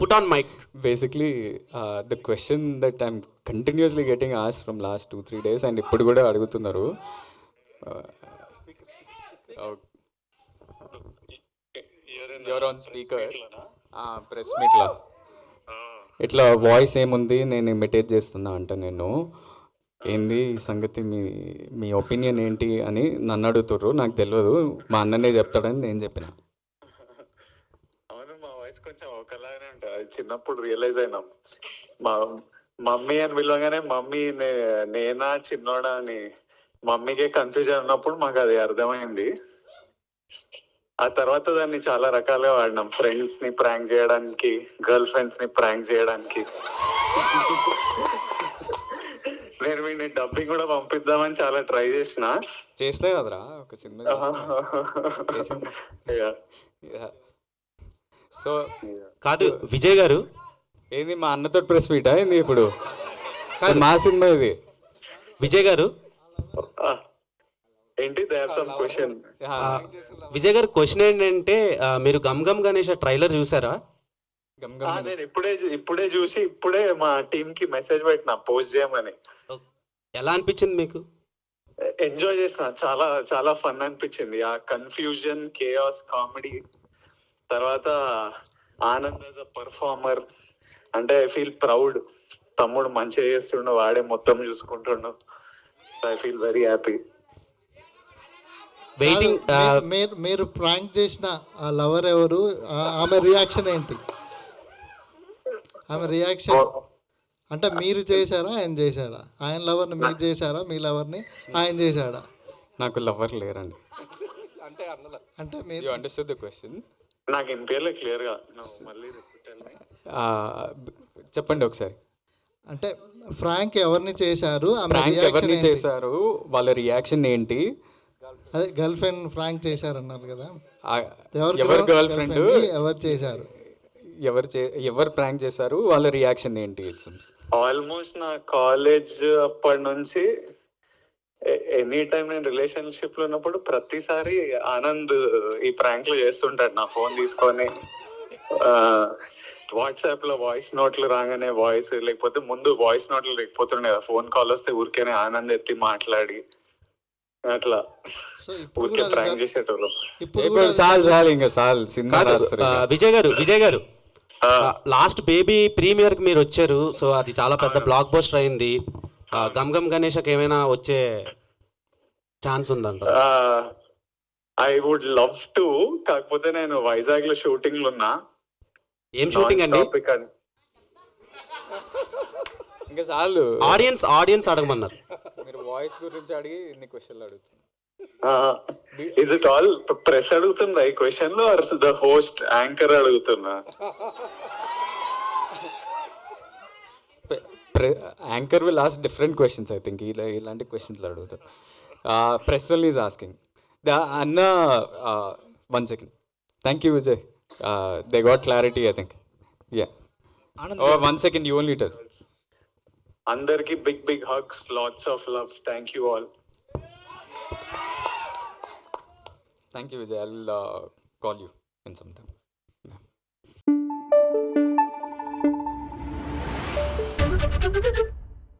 Put on mic basically the question that I'm continuously getting as from last two three days and ఇప్పుడు కూడా అడుగుతున్నారు. ఎవరు on speaker press మీట్లో ఇట్లా voice ఏముంది? నేను ఇమిటేట్ చేస్తున్నా అంట నేను ఏంది ఈ సంగతి? మీ మీ ఒపీనియన్ ఏంటి అని నన్ను అడుగుతుర్రు. నాకు తెలియదు మా అన్ననే చెప్తాడని నేను చెప్పిన. వాయిస్ కొంచెం ఒకలాగానే ఉంటుంది అది చిన్నప్పుడు రియలైజ్ అయినాం. మా మమ్మీ అని పిలవగానే మమ్మీ నేనా చిన్నోడా అని మమ్మీకే కన్ఫ్యూజన్ ఉన్నప్పుడు మాకు అది అర్థమైంది. ఆ తర్వాత దాన్ని చాలా రకాలుగా వాడినాం. ఫ్రెండ్స్ని ప్రాంక్ చేయడానికి గర్ల్ ఫ్రెండ్స్ని ప్రాంక్ చేయడానికి. నేను వీడిని డబ్బింగ్ కూడా పంపిద్దామని చాలా ట్రై చేసిన. చేస్తే కదరా ఒక సినిమా సో కాదు విజయ్ గారు. ఏంది మా అన్నతో ప్రెస్ మీటా ఏంది ఇప్పుడు? మా సినిమా ఇది. విజయ్ గారు. ఏంటి? They have some question Vijay garu question ఏంటంటే మీరు గమ్ గమ్ గణేష్ ట్రైలర్ చూసారా? నేను ఇప్పుడే ఇప్పుడే చూసి ఇప్పుడే మా టీమ్కి మెసేజ్ పెట్టిన పోస్ట్ చేయమని. ఎలా అనిపించింది మీకు? ఎంజాయ్ చేసిన చాలా చాలా ఫన్ అనిపించింది. ఆ కన్ఫ్యూజన్ కేఆస్ కామెడీ తర్వాత ఆనంద్ యాజ్ అ పర్ఫార్మర్ అంటే ఐ ఫీల్ ప్రౌడ్ తమ్ముడు మంచిగా చేస్తుండు వాడే మొత్తం చూసుకుంటుండు. So I feel very happy waiting మీరు మీరు ప్రాంక్ చేసిన ఆ లవర్ ఎవరు? ఆ- ఆమె రియాక్షన్ ఏంటి? ఆమె రియాక్షన్ అంటే మీరు చేశారా ఆయన చేశాడా? ఆయన లవర్ని మీరు చేశారా మీ లవర్ని ఆయన చేశాడా? నాకు లవర్ లేరండి. అంటే మీరు అండర్స్టూడ్ ద క్వశ్చన్ నాకు వినిపించలే క్లియర్గా నువ్వు మళ్ళీ tell me. చెప్పండి ఒకసారి. అంటే ఫ్రాంక్ ఎవరిని చేశారు? ఎవరిని ఏంటి? చేశారు? వాళ్ళ రియాక్షన్ ఏంటి? అదే గర్ల్ ఫ్రెండ్ ఫ్రాంక్ చేశారన్నారు కదా. ఆ, ఎవరు ఎవరు గర్ల్ ఫ్రెండ్? ఎవరు చేశారు? ఎవరు చే ఎవరు ప్రాంక్ చేశారు? వాళ్ళ రియాక్షన్ ఏంటి ఆల్మోస్ట్ నా కాలేజ్ అప్పటి నుంచి ఎనీ టైం నేను రిలేషన్షిప్లో ఉన్నప్పుడు ప్రతిసారి ఆనంద్ ఈ ప్రాంక్లు చేస్తుంటాడు. నా ఫోన్ తీసుకొని వాట్సాప్లో వాయిస్ నోట్లు రాగానే వాయిస్ లేకపోతే ముందు వాయిస్ నోట్లు లేకపోతుండే కదా ఫోన్ కాల్ వస్తే ఊరికేనే ఆనంద్ ఎత్తి మాట్లాడి అట్లా. ఊరికే ప్రాంక్ చేసేటోళ్ళు. ఇప్పుడు చాలు చాలు ఇంకా చాలు cinema. Vijay garu Vijay garu. Last baby ప్రీమియర్కి మీరు వచ్చారు సో అది చాలా పెద్ద బ్లాక్ బస్టర్ అయింది. గమ్ గమ్ గణేష్కి ఏమైనా వచ్చే ఛాన్స్ ఉందంట? ఐ వుడ్ లవ్ టు కాకపోతే నేను వైజాగ్లో షూటింగ్లో ఉన్నా. ఏం షూటింగ్ అండి. ఇంకా చాలు. ఆడియన్స్ ఆడియన్స్ అడగమన్నారు. మీరు వాయిస్ గురించి అడిగి ఇన్ని క్వశ్చన్లు అడుగుతున్నారు ఇస్ ఇట్ ఆల్ ప్రెస్ అడుగుతుందా ఈ క్వశ్చన్లో ఆర్ ద హోస్ట్ యాంకర్ అడుగుతున్నా. anchor will ask different questions I think ఇలా ఇలాంటి క్వశ్చన్స్ అడుగుతారు ప్రెస్ వల్ ఈజ్ ఆస్కింగ్ ద అన్న one second thank you Vijay they got clarity I think yeah one second you only tell అందరికి big big hugs lots of love thank you all thank you Vijay I call you in some time